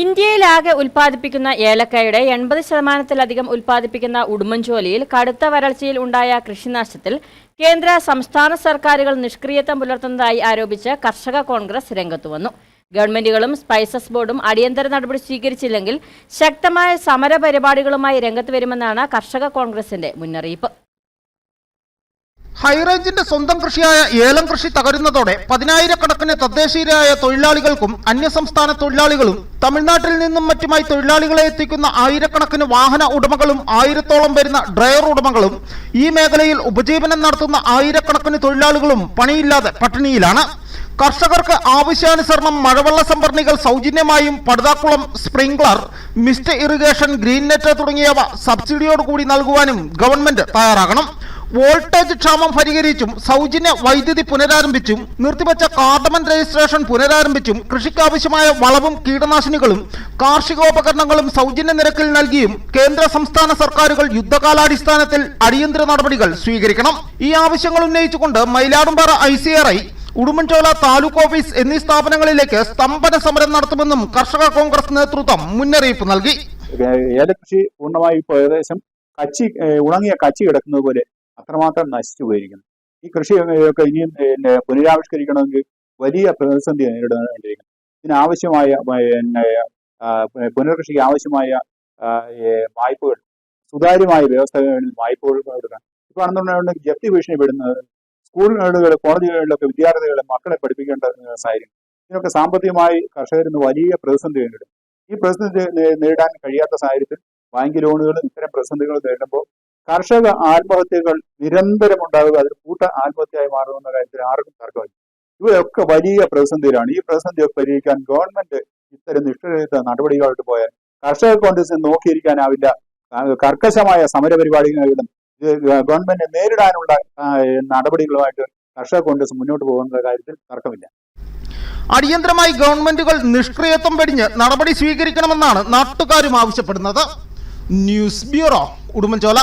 ഇന്ത്യയിലാകെ ഉൽപ്പാദിപ്പിക്കുന്ന ഏലക്കായുടെ എൺപത് ശതമാനത്തിലധികം ഉൽപ്പാദിപ്പിക്കുന്ന ഉടുമ്പൻചോലിയിൽ കടുത്ത വരൾച്ചയിൽ ഉണ്ടായ കൃഷിനാശത്തിൽ കേന്ദ്ര സംസ്ഥാന സർക്കാരുകൾ നിഷ്ക്രിയത്വം പുലർത്തുന്നതായി ആരോപിച്ച് കർഷക കോൺഗ്രസ് രംഗത്തു വന്നു. ഗവൺമെന്റുകളും സ്പൈസസ് ബോർഡും അടിയന്തര നടപടി സ്വീകരിച്ചില്ലെങ്കിൽ ശക്തമായ സമരപരിപാടികളുമായി രംഗത്ത് വരുമെന്നാണ് കർഷക കോൺഗ്രസിന്റെ മുന്നറിയിപ്പ്. ഹൈറേഞ്ചിന്റെ സ്വന്തം കൃഷിയായ ഏലം കൃഷി തകരുന്നതോടെ പതിനായിരക്കണക്കിന് തദ്ദേശീയരായ തൊഴിലാളികൾക്കും അന്യസംസ്ഥാന തൊഴിലാളികളും തമിഴ്നാട്ടിൽ നിന്നും മറ്റുമായി തൊഴിലാളികളെ എത്തിക്കുന്ന ആയിരക്കണക്കിന് വാഹന ഉടമകളും ആയിരത്തോളം വരുന്ന ഡ്രൈവർ ഉടമകളും ഈ മേഖലയിൽ ഉപജീവനം നടത്തുന്ന ആയിരക്കണക്കിന് തൊഴിലാളികളും പണിയില്ലാതെ പട്ടിണിയിലാണ്. കർഷകർക്ക് ആവശ്യാനുസരണം മഴവെള്ള സംഭരണികൾ സൗജന്യമായും പടുതാക്കുളം sprinkler mist irrigation green net തുടങ്ങിയവ സബ്സിഡിയോടുകൂടി നൽകുവാനും ഗവൺമെന്റ് തയ്യാറാകണം. വോൾട്ടേജ് ക്ഷാമം പരിഹരിച്ചും സൗജന്യ വൈദ്യുതി പുനരാരംഭിച്ചും നിർത്തിവച്ച കാർഡമൻ രജിസ്ട്രേഷൻ പുനരാരംഭിച്ചും കൃഷിക്കാവശ്യമായ വളവും കീടനാശിനികളും കാർഷികോപകരണങ്ങളും സൗജന്യ നിരക്കിൽ നൽകിയും കേന്ദ്ര സംസ്ഥാന സർക്കാരുകൾ യുദ്ധകാലാടിസ്ഥാനത്തിൽ അടിയന്തര നടപടികൾ സ്വീകരിക്കണം. ഈ ആവശ്യങ്ങൾ ഉന്നയിച്ചുകൊണ്ട് Mayiladumpara I C R I Udumbanchola taluk office എന്നീ സ്ഥാപനങ്ങളിലേക്ക് സ്തംഭന സമരം നടത്തുമെന്നും കർഷക കോൺഗ്രസ് നേതൃത്വം മുന്നറിയിപ്പ് നൽകി. ഏലകൃഷി പൂർണമായി ഏകദേശം കച്ചി ഉണങ്ങിയ കച്ചി കിടക്കുന്നത് പോലെ അത്രമാത്രം നശിച്ചു പോയിരിക്കുന്നു ഈ കൃഷി ഒക്കെ ഇനിയും പിന്നെ പുനരാവിഷ്കരിക്കണമെങ്കിൽ വലിയ പ്രതിസന്ധി നേരിടേണ്ടിയിരിക്കുന്നു ഇതിനാവശ്യമായ പിന്നെ പുനർകൃഷിക്ക് ആവശ്യമായ വായ്പകൾ സുതാര്യമായ വ്യവസ്ഥകളിൽ വായ്പകൾ കൊടുക്കണം ഇപ്പോൾ ആണെന്നുണ്ടെങ്കിൽ ജപ്തി ഭീഷണി പെടുന്നത് സ്കൂളുകളിൽ കോളേജുകളിലൊക്കെ വിദ്യാർത്ഥികളെ മക്കളെ പഠിപ്പിക്കേണ്ട സാഹചര്യം. ഇതിനൊക്കെ സാമ്പത്തികമായി കർഷകരിന്ന് വലിയ പ്രതിസന്ധി നേരിടും. ഈ പ്രതിസന്ധി നേരിടാൻ കഴിയാത്ത സാഹചര്യത്തിൽ ബാങ്ക് ലോണുകളും ഇത്തരം പ്രതിസന്ധികൾ നേരിടുമ്പോൾ കർഷക ആത്മഹത്യകൾ നിരന്തരം ഉണ്ടാവുക അതിന് കൂട്ട ആത്മഹത്യയായി മാറുമെന്ന കാര്യത്തിൽ ആർക്കും തർക്കമില്ല. ഇവയൊക്കെ വലിയ പ്രതിസന്ധിയിലാണ്. ഈ പ്രതിസന്ധിയൊക്കെ പരിഹരിക്കാൻ ഗവൺമെന്റ് ഇത്തരം നിഷ്ഠരഹിത നടപടികളായിട്ട് പോയാൽ കർഷക കോൺഗ്രസിന് നോക്കിയിരിക്കാനാവില്ല. കർക്കശമായ സമരപരിപാടികളിലും ഗവൺമെന്റ് നേരിടാനുള്ള നടപടികളുമായിട്ട് കർഷക കോൺഗ്രസ് മുന്നോട്ട് പോകുന്ന കാര്യത്തിൽ തർക്കമില്ല. അടിയന്തരമായി ഗവൺമെന്റുകൾ നിഷ്ക്രിയത്വം വെടിഞ്ഞ് നടപടി സ്വീകരിക്കണമെന്നാണ് നാട്ടുകാരും ആവശ്യപ്പെടുന്നത്. News bureau Udumbanchola.